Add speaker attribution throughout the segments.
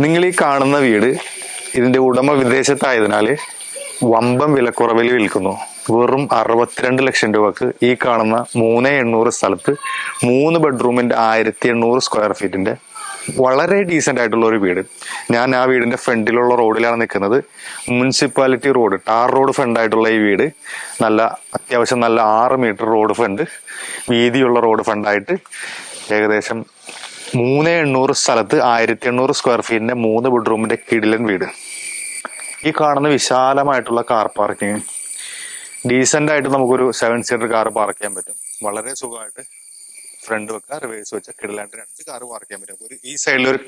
Speaker 1: നിങ്ങൾ ഈ കാണുന്ന വീട് ഇതിന്റെ ഉടമ വിദേശത്തായതിനാൽ വമ്പം വിലക്കുറവിൽ വിൽക്കുന്നു. വെറും അറുപത്തിരണ്ട് ലക്ഷം രൂപക്ക് ഈ കാണുന്ന മൂന്ന് എണ്ണൂറ് സ്ഥലത്ത് മൂന്ന് ബെഡ്റൂമിന്റെ ആയിരത്തി എണ്ണൂറ് സ്ക്വയർ ഫീറ്റിന്റെ വളരെ ഡീസെന്റ് ആയിട്ടുള്ള ഒരു വീട്. ഞാൻ ആ വീടിന്റെ ഫ്രണ്ടിലുള്ള റോഡിലാണ് നിൽക്കുന്നത്. Municipality road tar road front ആയിട്ടുള്ള ഈ വീട്. നല്ല അത്യാവശ്യം നല്ല ആറ് മീറ്റർ റോഡ് ഫ്രണ്ട് വീതിയുള്ള റോഡ് ഫ്രണ്ടായിട്ട് ഏകദേശം മൂന്ന് എണ്ണൂറ് സ്ഥലത്ത് ആയിരത്തി എണ്ണൂറ് സ്ക്വയർ ഫീറ്റിന്റെ മൂന്ന് ബെഡ്റൂമിന്റെ കിടിലൻ വീട്. ഈ കാണുന്ന വിശാലമായിട്ടുള്ള കാർ പാർക്കിങ് ഡീസെന്റ് ആയിട്ട് നമുക്കൊരു സെവൻ സീറ്റർ കാർ പാർക്ക് ചെയ്യാൻ പറ്റും. വളരെ സുഖമായിട്ട് ഫ്രണ്ട് വെക്കുക റിവേഴ്സ് വെച്ച കിടലായിട്ട് രണ്ട് കാർ പാർക്ക് ചെയ്യാൻ പറ്റും. ഒരു ഈ സൈഡിൽ ഒരു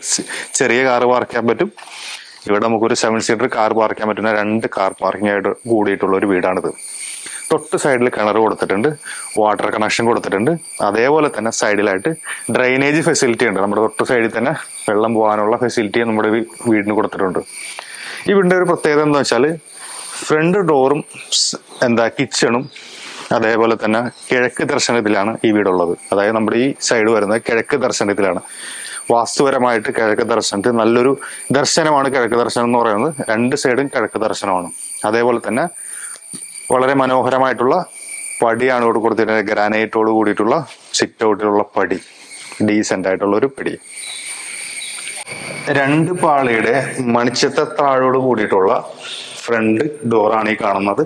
Speaker 1: ചെറിയ കാർ പാർക്ക് ചെയ്യാൻ പറ്റും. ഇവിടെ നമുക്കൊരു സെവൻ സീറ്റർ കാർ പാർക്ക് ചെയ്യാൻ പറ്റുന്ന രണ്ട് കാർ പാർക്കിംഗ് ആയിട്ട് കൂടിയിട്ടുള്ള ഒരു വീടാണിത്. തൊട്ട് സൈഡിൽ കിണർ കൊടുത്തിട്ടുണ്ട് വാട്ടർ കണക്ഷൻ കൊടുത്തിട്ടുണ്ട്. അതേപോലെ തന്നെ സൈഡിലായിട്ട് ഡ്രൈനേജ് ഫെസിലിറ്റി ഉണ്ട്. നമ്മുടെ തൊട്ട് സൈഡിൽ തന്നെ വെള്ളം പോകാനുള്ള ഫെസിലിറ്റി നമ്മുടെ വീടിന് കൊടുത്തിട്ടുണ്ട്. വീടിന്റെ ഒരു പ്രത്യേകത എന്താ വെച്ചാൽ ഫ്രണ്ട് ഡോറും എന്താ കിച്ചണും അതേപോലെ തന്നെ കിഴക്ക് ദർശനത്തിലാണ് ഈ വീടുള്ളത്. അതായത് നമ്മുടെ ഈ സൈഡ് വരുന്നത് കിഴക്ക് ദർശനത്തിലാണ്. വാസ്തുപരമായിട്ട് കിഴക്ക് ദർശനത്തിൽ നല്ലൊരു ദർശനമാണ് കിഴക്ക് ദർശനം എന്ന് പറയുന്നത്. രണ്ട് സൈഡും കിഴക്ക് ദർശനമാണ്. അതേപോലെ തന്നെ വളരെ മനോഹരമായിട്ടുള്ള പടിയാണ് ഇവിടെ കൊടുത്തിട്ടുള്ളത് ഗ്രാനൈറ്റോട് കൂടിയിട്ടുള്ള സിറ്റ് ഔട്ടിലുള്ള പടി. ഡീസെന്റ് ആയിട്ടുള്ള ഒരു പടി. രണ്ട് പാളിയുടെ മണിച്ചത്ത താഴോട് കൂടിയിട്ടുള്ള ഫ്രണ്ട് ഡോറാണ് ഈ കാണുന്നത്.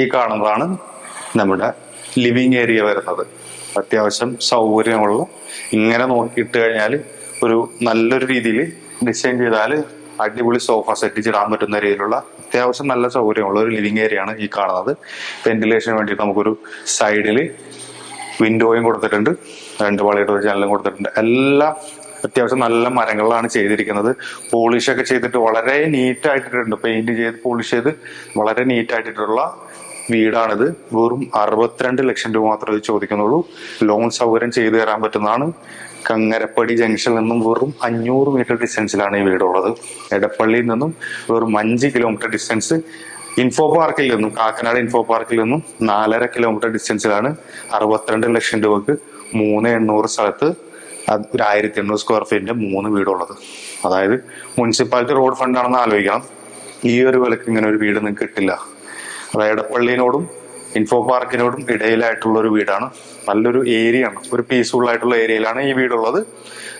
Speaker 1: ഈ കാണുന്നതാണ് നമ്മുടെ ലിവിങ് ഏരിയ വരുന്നത്. അത്യാവശ്യം സൗകര്യമുള്ള ഇങ്ങനെ നോക്കിയിട്ട് കഴിഞ്ഞാൽ ഒരു നല്ലൊരു രീതിയിൽ ഡിസൈൻ ചെയ്താൽ അടിപൊളി സോഫ സെറ്റ് ഇടാൻ പറ്റുന്ന രീതിയിലുള്ള അത്യാവശ്യം നല്ല സൗകര്യമുള്ള ഒരു ലിവിങ് ഏരിയ ആണ് ഈ കാണുന്നത്. വെന്റിലേഷന് വേണ്ടിയിട്ട് നമുക്കൊരു സൈഡിൽ വിൻഡോയും കൊടുത്തിട്ടുണ്ട്. രണ്ട് പാളിയുടെ ഒരു ജനലും കൊടുത്തിട്ടുണ്ട്. എല്ലാം അത്യാവശ്യം നല്ല മരങ്ങളിലാണ് ചെയ്തിരിക്കുന്നത്. പോളിഷ് ഒക്കെ ചെയ്തിട്ട് വളരെ നീറ്റ് ആയിട്ടിട്ടുണ്ട് പെയിന്റ് ചെയ്ത് പോളിഷ് ചെയ്ത് വളരെ നീറ്റ് ആയിട്ടുള്ള വീടാണിത്. വെറും അറുപത്തിരണ്ട് ലക്ഷം രൂപ മാത്രമേ ചോദിക്കുന്നുള്ളൂ. ലോൺ സൗകര്യം ചെയ്തു തരാൻ പറ്റുന്നതാണ്. കങ്ങരപ്പടി ജംഗ്ഷനിൽ നിന്നും വെറും അഞ്ഞൂറ് മീറ്റർ ഡിസ്റ്റൻസിലാണ് ഈ വീടുള്ളത്. എടപ്പള്ളിയിൽ നിന്നും വെറും അഞ്ച് കിലോമീറ്റർ ഡിസ്റ്റൻസ്. ഇൻഫോ പാർക്കിൽ നിന്നും കാക്കനാട് ഇൻഫോ പാർക്കിൽ നിന്നും നാലര കിലോമീറ്റർ ഡിസ്റ്റൻസിലാണ് അറുപത്തിരണ്ട് ലക്ഷം രൂപക്ക് മൂന്ന് എണ്ണൂറ് സ്ഥലത്ത് ഒരു ആയിരത്തി എണ്ണൂറ് സ്ക്വയർ ഫീറ്റിന്റെ മൂന്ന് വീടുള്ളത്. അതായത് മുനിസിപ്പാലിറ്റി റോഡ് ഫണ്ടാണെന്ന് ആലോചിക്കണം. ഈ ഒരു വിലക്ക് ഇങ്ങനെ ഒരു വീട് നിങ്ങൾക്ക് കിട്ടില്ല. അതായത് എടപ്പള്ളിനോടും ഇൻഫോ പാർക്കിനോടും ഇടയിലായിട്ടുള്ള ഒരു വീടാണ്. നല്ലൊരു ഏരിയ ആണ് ഒരു പീസ്ഫുൾ ആയിട്ടുള്ള ഏരിയയിലാണ് ഈ വീടുള്ളത്.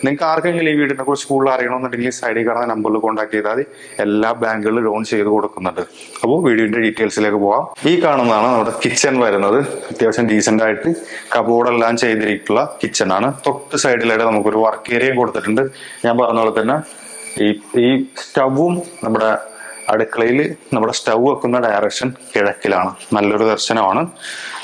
Speaker 1: നിങ്ങൾക്ക് ആർക്കെങ്കിലും ഈ വീടിനെ കുറിച്ച് കൂടുതൽ അറിയണമെന്നുണ്ടെങ്കിൽ സൈഡിൽ കാണുന്ന നമ്പറിൽ കോൺടാക്ട് ചെയ്താൽ മതി. എല്ലാ ബാങ്കുകളിലും ലോൺ ചെയ്ത് കൊടുക്കുന്നുണ്ട്. അപ്പോൾ വീടിന്റെ ഡീറ്റെയിൽസിലേക്ക് പോവാം. ഈ കാണുന്നതാണ് നമ്മുടെ കിച്ചൺ വരുന്നത്. അത്യാവശ്യം ഡീസെന്റ് ആയിട്ട് കബോർഡെല്ലാം ചെയ്തിരിക്കുന്ന കിച്ചൺ ആണ്. തൊട്ട് സൈഡിലായിട്ട് നമുക്കൊരു വർക്ക് ഏരിയയും കൊടുത്തിട്ടുണ്ട്. ഞാൻ പറഞ്ഞ പോലെ തന്നെ ഈ ഈ സ്റ്റവും നമ്മുടെ അടുക്കളയിൽ നമ്മുടെ സ്റ്റൗ വെക്കുന്ന ഡയറക്ഷൻ കിഴക്കിലാണ്. നല്ലൊരു ദർശനമാണ്.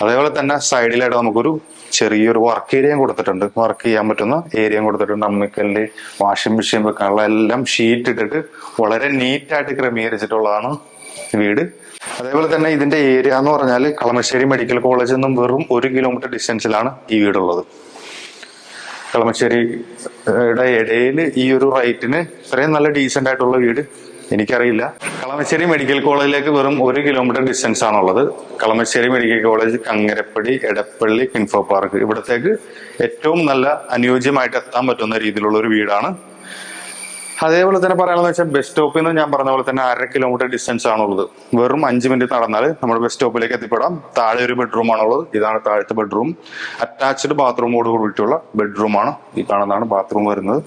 Speaker 1: അതേപോലെ തന്നെ സൈഡിലായിട്ട് നമുക്കൊരു ചെറിയൊരു വർക്ക് ഏരിയയും കൊടുത്തിട്ടുണ്ട്. വർക്ക് ചെയ്യാൻ പറ്റുന്ന ഏരിയയും കൊടുത്തിട്ടുണ്ട്. അമ്മിക്കല്ല് വാഷിംഗ് മെഷീൻ വെക്കാനുള്ള എല്ലാം ഷീറ്റ് ഇട്ടിട്ട് വളരെ നീറ്റായിട്ട് ക്രമീകരിച്ചിട്ടുള്ളതാണ് വീട്. അതേപോലെ തന്നെ ഇതിന്റെ ഏരിയ എന്ന് പറഞ്ഞാൽ കളമശ്ശേരി മെഡിക്കൽ കോളേജിൽ നിന്നും വെറും ഒരു കിലോമീറ്റർ ഡിസ്റ്റൻസിലാണ് ഈ വീടുള്ളത്. കളമശ്ശേരിയുടെ ഇടയിൽ ഈ ഒരു റൈറ്റിന് ഇത്രയും നല്ല ഡീസെന്റ് ആയിട്ടുള്ള വീട് എനിക്കറിയില്ല. കളമശ്ശേരി മെഡിക്കൽ കോളേജിലേക്ക് വെറും ഒരു കിലോമീറ്റർ ഡിസ്റ്റൻസ് ആണുള്ളത്. Kalamassery medical college Kangarappady Edappally Kinfra park ഇവിടത്തേക്ക് ഏറ്റവും നല്ല അനുയോജ്യമായിട്ട് എത്താൻ പറ്റുന്ന രീതിയിലുള്ള ഒരു വീടാണ്. അതേപോലെ തന്നെ പറയാനെന്ന് വെച്ചാൽ ബസ് സ്റ്റോപ്പിൽ നിന്ന് ഞാൻ പറഞ്ഞ പോലെ തന്നെ അര കിലോമീറ്റർ ഡിസ്റ്റൻസ് ആണുള്ളത്. വെറും അഞ്ച് മിനിറ്റ് നടന്നാൽ നമ്മൾ ബസ് സ്റ്റോപ്പിലേക്ക് എത്തിപ്പെടാം. താഴെ ഒരു ബെഡ്റൂം ആണുള്ളത്. ഇതാണ് താഴത്തെ ബെഡ്റൂം അറ്റാച്ച്ഡ് ബാത്റൂമോട് കൂടിയിട്ടുള്ള ബെഡ്റൂമാണ് ഈ കാണുന്നതാണ് ബാത്റൂം വരുന്നത്.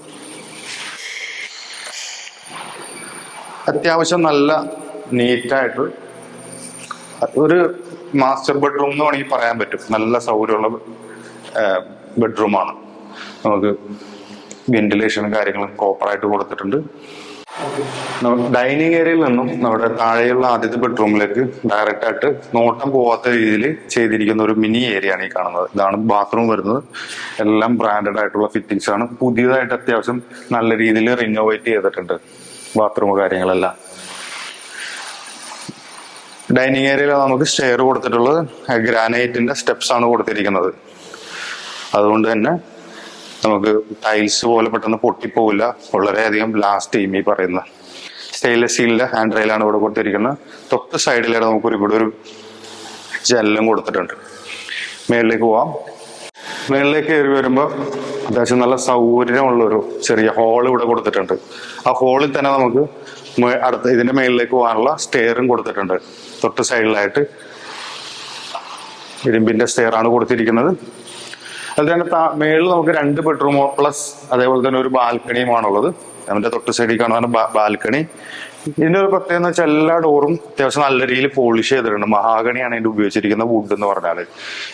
Speaker 1: അത്യാവശ്യം നല്ല നീറ്റായിട്ട് ഒരു മാസ്റ്റർ ബെഡ്റൂം എന്ന് വേണമെങ്കിൽ പറയാൻ പറ്റും. നല്ല സൗകര്യമുള്ള ബെഡ്റൂമാണ് നമുക്ക് വെന്റിലേഷനും കാര്യങ്ങളും പ്രോപ്പറായിട്ട് കൊടുത്തിട്ടുണ്ട്. ഡൈനിങ് ഏരിയയിൽ നിന്നും നമ്മുടെ താഴെയുള്ള ആദ്യത്തെ ബെഡ്റൂമിലേക്ക് ഡയറക്റ്റ് ആയിട്ട് നോട്ടം പോവാത്ത രീതിയിൽ ചെയ്തിരിക്കുന്ന ഒരു മിനി ഏരിയ ആണ് ഈ കാണുന്നത്. ഇതാണ് ബാത്റൂം വരുന്നത്. എല്ലാം ബ്രാൻഡഡ് ആയിട്ടുള്ള ഫിറ്റിംഗ്സ് ആണ്. പുതിയതായിട്ട് അത്യാവശ്യം നല്ല രീതിയിൽ റിനോവേറ്റ് ചെയ്തിട്ടുണ്ട്. ബാത്റൂം കാര്യങ്ങളെല്ലാം. ഡൈനിങ് ഏരിയയിൽ നമുക്ക് സ്റ്റെയർ കൊടുത്തിട്ടുള്ളത് ഗ്രാനൈറ്റിന്റെ സ്റ്റെപ്സ് ആണ് കൊടുത്തിരിക്കുന്നത്. അതുകൊണ്ട് തന്നെ നമുക്ക് ടൈൽസ് പോലെ പെട്ടെന്ന് പൊട്ടിപ്പോവില്ല. വളരെയധികം ലാസ്റ്റ് ചെയ്യും ഈ പറയുന്ന സ്റ്റെയിൻലെസ് സ്റ്റീലിന്റെ ഹാൻഡ് റെയിലാണ് ഇവിടെ കൊടുത്തിരിക്കുന്നത്. തൊട്ട് സൈഡിലായിട്ട് നമുക്കൊരു ഇവിടെ ഒരു ജനലും കൊടുത്തിട്ടുണ്ട്. മേളിലേക്ക് പോവാം. മേളിലേക്ക് കയറി വരുമ്പോൾ അത്യാവശ്യം നല്ല സൗകര്യമുള്ള ഒരു ചെറിയ ഹോൾ ഇവിടെ കൊടുത്തിട്ടുണ്ട്. ആ ഹോളിൽ തന്നെ നമുക്ക് അടുത്ത് ഇതിന്റെ മേളിലേക്ക് പോകാനുള്ള സ്റ്റെയറും കൊടുത്തിട്ടുണ്ട്. തൊട്ട് സൈഡിലായിട്ട് ഇരുമ്പിന്റെ സ്റ്റെയർ ആണ് കൊടുത്തിരിക്കുന്നത്. അത് തന്നെ മേളിൽ നമുക്ക് രണ്ട് ബെഡ്റൂമോ പ്ലസ് അതേപോലെ തന്നെ ഒരു ബാൽക്കണിയുമാണുള്ളത് അതിന്റെ തൊട്ട് സൈഡിൽ കാണുന്ന ബാൽക്കണി ഇതിന്റെ ഒരു പ്രത്യേകത എന്ന് വെച്ചാൽ എല്ലാ ഡോറും അത്യാവശ്യം നല്ല രീതിയിൽ പോളിഷ് ചെയ്തിട്ടുണ്ട്. മഹാഗണിയാണ് ഇതിന്റെ ഉപയോഗിച്ചിരിക്കുന്ന വുഡ് എന്ന് പറഞ്ഞാൽ.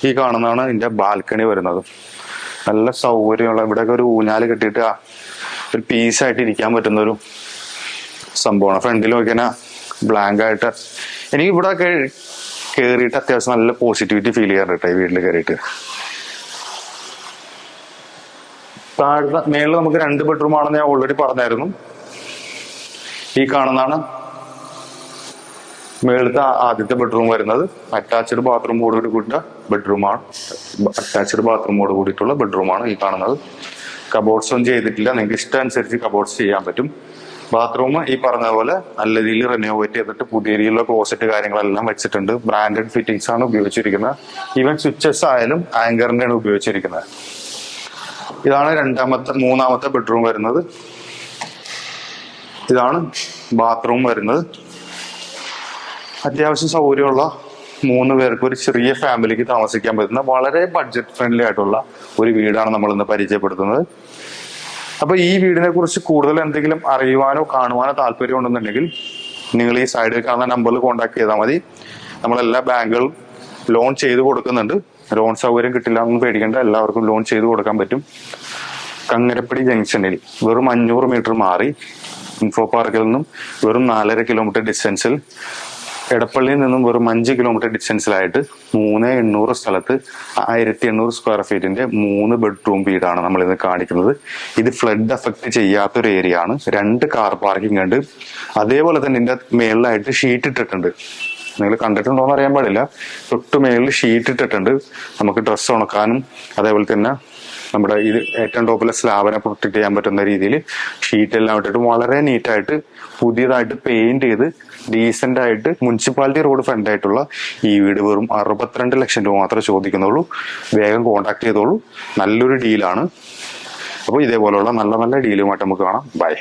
Speaker 1: ഈ കാണുന്നതാണ് ഇതിന്റെ ബാൽക്കണി വരുന്നത്. നല്ല സൗകര്യമുള്ള ഇവിടെയൊക്കെ ഒരു ഊഞ്ഞാൽ കെട്ടിയിട്ട് ഒരു പീസായിട്ട് ഇരിക്കാൻ പറ്റുന്ന ഒരു സംഭവമാണ്. ഫ്രണ്ടിൽ നോക്കിയാൽ ബ്ലാങ്ക് ആയിട്ട് എനിക്ക് ഇവിടെ കയറിയിട്ട് അത്യാവശ്യം നല്ല പോസിറ്റിവിറ്റി ഫീൽ ചെയ്യാറുണ്ട് ഈ വീട്ടിൽ കയറിയിട്ട് താഴെ മേളിൽ നമുക്ക് രണ്ട് ബെഡ്റൂം ആണെന്ന് ഞാൻ ഓൾറെഡി പറഞ്ഞായിരുന്നു. ഈ കാണുന്നതാണ് മേളത്തെ ആദ്യത്തെ ബെഡ്റൂം വരുന്നത് അറ്റാച്ച്ഡ് ബാത്റൂമോട് കൂടിയ ബെഡ്റൂമാണ് അറ്റാച്ച്ഡ് ബാത്റൂമോട് കൂടിയിട്ടുള്ള ബെഡ്റൂമാണ് ഈ കാണുന്നത്. കബോർഡ്സ് ഒന്നും ചെയ്തിട്ടില്ല. നിങ്ങൾക്ക് ഇഷ്ടം അനുസരിച്ച് കബോർഡ്സ് ചെയ്യാൻ പറ്റും. ബാത്റൂം ഈ പറഞ്ഞ പോലെ നല്ല രീതിയിൽ റിനോവേറ്റ് ചെയ്തിട്ട് പുതിയ രീതിയിലുള്ള ക്ലോസറ്റ് കാര്യങ്ങളെല്ലാം വെച്ചിട്ടുണ്ട്. ബ്രാൻഡഡ് ഫിറ്റിംഗ്സ് ആണ് ഉപയോഗിച്ചിരിക്കുന്നത്. ഈവൻ സ്വിച്ചസ് ആയാലും ആങ്കറിന്റെ ആണ് ഉപയോഗിച്ചിരിക്കുന്നത്. ഇതാണ് രണ്ടാമത്തെ മൂന്നാമത്തെ ബെഡ്റൂം വരുന്നത്. ഇതാണ് ബാത്റൂം വരുന്നത്. അത്യാവശ്യം സൗകര്യമുള്ള മൂന്ന് പേർക്ക് ഒരു ചെറിയ ഫാമിലിക്ക് താമസിക്കാൻ പറ്റുന്ന വളരെ ബഡ്ജറ്റ് ഫ്രണ്ട്ലി ആയിട്ടുള്ള ഒരു വീടാണ് നമ്മൾ ഇന്ന് പരിചയപ്പെടുത്തുന്നത്. അപ്പൊ ഈ വീടിനെ കുറിച്ച് കൂടുതൽ എന്തെങ്കിലും അറിയുവാനോ കാണുവാനോ താല്പര്യം ഉണ്ടെന്നുണ്ടെങ്കിൽ നിങ്ങൾ ഈ സൈഡിൽ കാണുന്ന നമ്പറിൽ കോൺടാക്ട് ചെയ്താൽ മതി. നമ്മളെല്ലാ ബാങ്കുകളും ലോൺ ചെയ്ത് കൊടുക്കുന്നുണ്ട്. ലോൺ സൗകര്യം കിട്ടില്ല എന്ന് പേടിക്കേണ്ട. എല്ലാവർക്കും ലോൺ ചെയ്ത് കൊടുക്കാൻ പറ്റും. കങ്ങരപ്പടി ജംഗ്ഷനിൽ വെറും അഞ്ഞൂറ് മീറ്റർ മാറി ഇൻഫോ പാർക്കിൽ നിന്നും വെറും നാലര കിലോമീറ്റർ ഡിസ്റ്റൻസിൽ എടപ്പള്ളിയിൽ നിന്നും വെറും അഞ്ച് കിലോമീറ്റർ ഡിസ്റ്റൻസിലായിട്ട് മൂന്ന് എണ്ണൂറ് സ്ഥലത്ത് ആയിരത്തി എണ്ണൂറ് സ്ക്വയർ ഫീറ്റിന്റെ മൂന്ന് ബെഡ്റൂം വീടാണ് നമ്മൾ ഇന്ന് കാണിക്കുന്നത്. ഇത് ഫ്ലഡ് എഫക്ട് ചെയ്യാത്തൊരു ഏരിയ ആണ്. രണ്ട് കാർ പാർക്കിംഗ് ഉണ്ട്. അതേപോലെ തന്നെ ഇതിന്റെ മേളിലായിട്ട് ഷീറ്റ് ഇട്ടിട്ടുണ്ട്. നിങ്ങൾ കണ്ടിട്ടുണ്ടോ എന്ന് അറിയാൻ പാടില്ല. തൊട്ട് മേളിൽ ഷീറ്റ് ഇട്ടിട്ടുണ്ട്. നമുക്ക് ഡ്രസ്സ് ഉണക്കാനും അതേപോലെ തന്നെ നമ്മുടെ ഇത് ഏറ്റവും ടോപ്പിലെ സ്ലാബിനെ പ്രൊട്ടക്ട് ചെയ്യാൻ പറ്റുന്ന രീതിയിൽ ഷീറ്റ് എല്ലാം ഇട്ടിട്ട് വളരെ നീറ്റായിട്ട് പുതിയതായിട്ട് പെയിന്റ് ചെയ്ത് ഡീസെന്റ് ആയിട്ട് മുനിസിപ്പാലിറ്റി റോഡ് ഫ്രണ്ട് ആയിട്ടുള്ള ഈ വീട് വെറും അറുപത്തിരണ്ട് ലക്ഷം രൂപ മാത്രമേ ചോദിക്കുന്നുള്ളൂ. വേഗം കോൺടാക്ട് ചെയ്തോളൂ. നല്ലൊരു ഡീലാണ് അപ്പോൾ ഇതേപോലെയുള്ള നല്ല നല്ല ഡീലുമായിട്ട് നമുക്ക് കാണാം. ബൈ